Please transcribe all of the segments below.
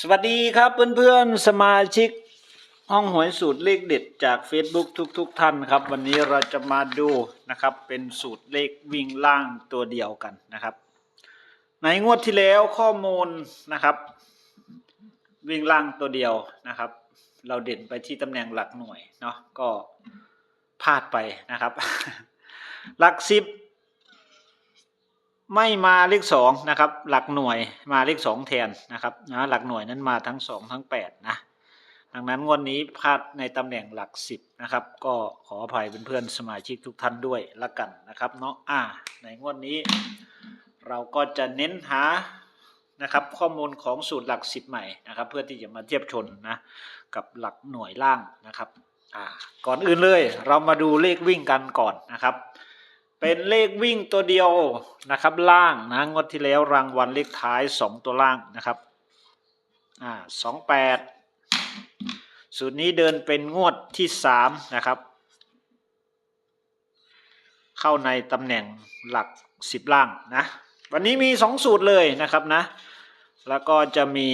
สวัสดีครับเพื่อนๆ สมาชิก ห้องหวยสูตรเลขเด็ดจาก Facebook ทุกๆทท่านครับ วันนี้เราจะมาดูนะครับ เป็นสูตรเลขวิ่งล่างตัวเดียวกันนะครับ ในงวดที่แล้วข้อมูลนะครับ วิ่งล่างตัวเดียวนะครับ เราเด่นไปที่ตำแหน่งหลักหน่วยเนาะก็พลาดไปนะครับ หลักสิบ ไม่มาเลขสองนะครับ หลักหน่วยมาเลขสองแทนนะครับนะหลักหน่วยนั้นมาทั้งสองทั้งแปดนะดังนั้นงวดนี้พลาดในตำแหน่งหลักสิบนะครับ ก็ขออภัยเพื่อนๆสมาชิกทุกท่านด้วยละกันนะครับเนาะอ่า ในงวดนี้ เราก็จะเน้นหานะครับข้อมูลของสูตรหลักสิบใหม่นะครับ เพื่อที่จะมาเทียบชนนะกับหลักหน่วยล่างนะครับ อ่า ก่อนอื่นเลย เรามาดูเลขวิ่งกันก่อนนะครับ เป็นเลขวิ่งตัวเดียวนะครับล่างนะงวดที่แล้วรางวัลเลขท้ายสองตัวล่างนะครับอ่าสองแปดสูตรนี้เดินเป็นงวดที่สามนะครับ เข้าในตำแหน่งหลักสิบล่างนะ วันนี้มีสองสูตรเลยนะครับนะ แล้วก็จะมี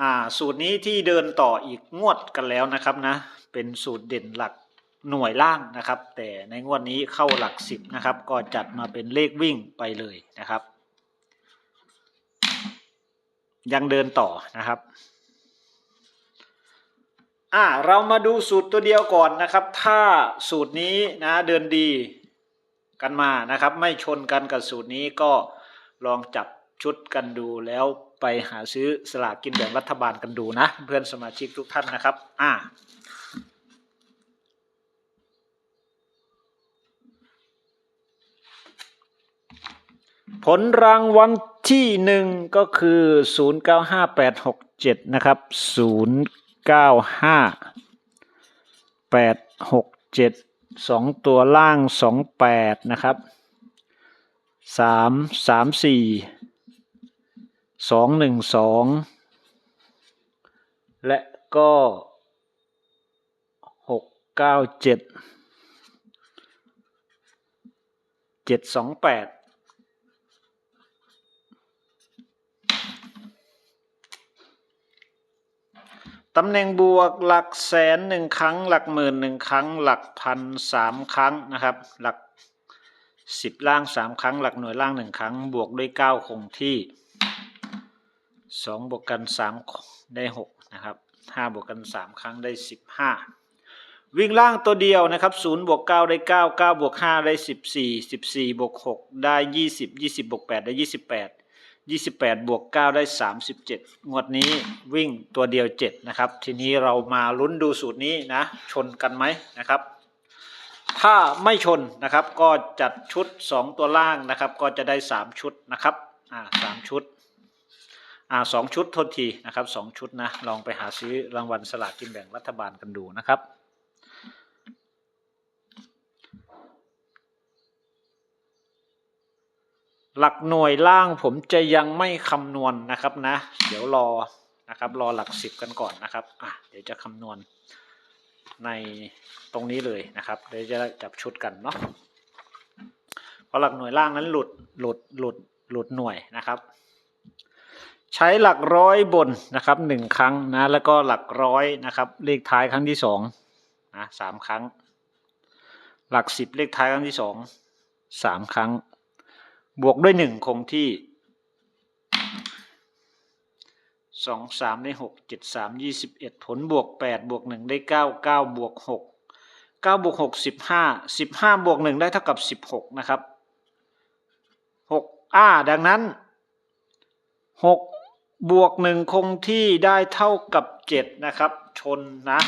อ่าสูตรนี้ที่เดินต่ออีกงวดกันแล้วนะครับนะ เป็นสูตรเด่นหลัก หน่วยล่างนะครับ แต่ในงวดนี้เข้าหลักสิบนะครับ ก็จัดมาเป็นเลขวิ่งไปเลยนะครับ ยังเดินต่อนะครับอ่าเรามาดูสูตรตัวเดียวก่อนนะครับ ถ้าสูตรนี้นะเดินดีกันมานะครับ ไม่ชนกันกับสูตรนี้ก็ลองจับชุดกันดูแล้วไปหาซื้อสลากกินแบ่งรัฐบาลกันดูนะ เพื่อนสมาชิกทุกท่านนะครับ อ่า ผลรางวัลที่หนึ่งก็คือ 095867 นะครับ 095867สองตัวล่าง 28 นะครับ 3 3 4 2 1 2 และก็ 6 9 7 7 2 8 ตำแหน่งบวกหลักแสนหนึ่งครั้ง หลักหมื่นหนึ่งครั้ง หลักพันสามครั้งนะครับ หลักสิบล่างสามครั้ง หลักหน่วยล่างหนึ่งครั้ง บวกด้วยเก้าคงที่สองบวกกันสามได้หกนะครับห้าบวกกันสามครั้งได้สิบห้าวิ่งล่างตัวเดียวนะครับศูนย์บวกเก้าได้เก้าเก้าบวกห้าได้สิบสี่สิบสี่บวกหกได้ยี่สิบยี่สิบบวกแปดได้ยี่สิบแปด 28 บวก 9 ได้ 37 งวดนี้วิ่งตัวเดียว 7 นะครับ ทีนี้เรามาลุ้นดูสูตรนี้นะ ชนกันไหมนะครับ ถ้าไม่ชนนะครับ ก็จัดชุด 2 ตัวล่างนะครับ ก็จะได้ 3 ชุดนะครับ อ่าสามชุด อ่าสองชุดทษทีนะครับสองชุดนะ ลองไปหาซื้อรางวัลสลากกินแบ่งรัฐบาลกันดูนะครับ หลักหน่วยล่างผมจะยังไม่คำนวณนะครับนะ เดี๋ยวรอนะครับ รอหลักสิบกันก่อนนะครับอะเดี๋ยวจะคำนวณในตรงนี้เลยนะครับเดี๋ยวจะจับชุดกันเนาะเพราะหลักหน่วยล่างนั้นหลุดหลุดหลุดหลุดหน่วยนะครับ ใช้หลักร้อยบนนะครับหนึ่งครั้งนะแล้วก็หลักร้อยนะครับ เลขท้ายครั้งที่สองนะสามครั้ง หลักสิบเลขท้ายครั้งที่สองสามครั้ง บวกด้วยหนึ่งคงที่สองสามได้หกเจ็ดสามยี่สิบเอ็ดผลบวกแปดบวกหนึ่งได้เก้าเก้าบวกหกเก้าบวกหกสิบห้าสิบห้าบวกหนึ่งได้เท่ากับสิบหกนะครับหกอ่าดังนั้นหกบวกหนึ่งคงที่ได้เท่ากับเจ็ดนะครับ ชนนะ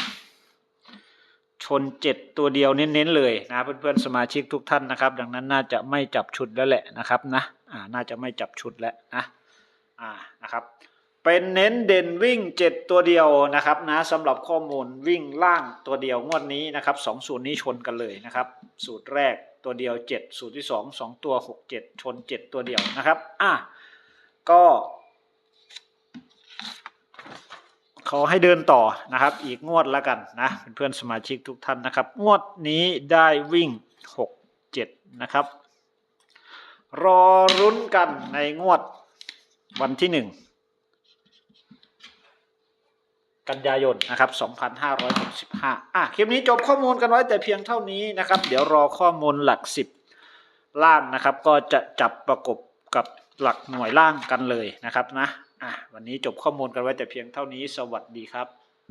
ชนเจ็ดตัวเดียวเน้นๆเลยนะเพื่อนๆสมาชิกทุกท่านนะครับ ดังนั้นน่าจะไม่จับชุดแล้วแหละนะครับนะอ่าน่าจะไม่จับชุดแล้วนะอ่านะครับเป็นเน้นเด่นวิ่งเจ็ดตัวเดียวนะครับนะสำหรับข้อมูลวิ่งล่างตัวเดียวงวดนี้นะครับสองสูตรนี้ชนกันเลยนะครับ สูตรแรกตัวเดียวเจ็ดสูตรที่สองสองตัวหกเจ็ดชนเจ็ดตัวเดียวนะครับอะก็ ขอให้เดินต่อนะครับ อีกงวดแล้วกันนะเพื่อนสมาชิกทุกท่านนะครับ งวดนี้ได้วิ่ง 6 7 นะครับ รอรุ้นกันในงวดวันที่ 1 กันยายนนะครับ 2565 อะ คลิปนี้จบข้อมูลกันไว้แต่เพียงเท่านี้นะครับ เดี๋ยวรอข้อมูลหลัก 10 ล่างนะครับ ก็จะจับประกบกับหลักหน่วยล่างกันเลยนะครับนะอะวันนี้จบข้อมูลกันไว้แต่เพียงเท่านี้สวัสดีครับ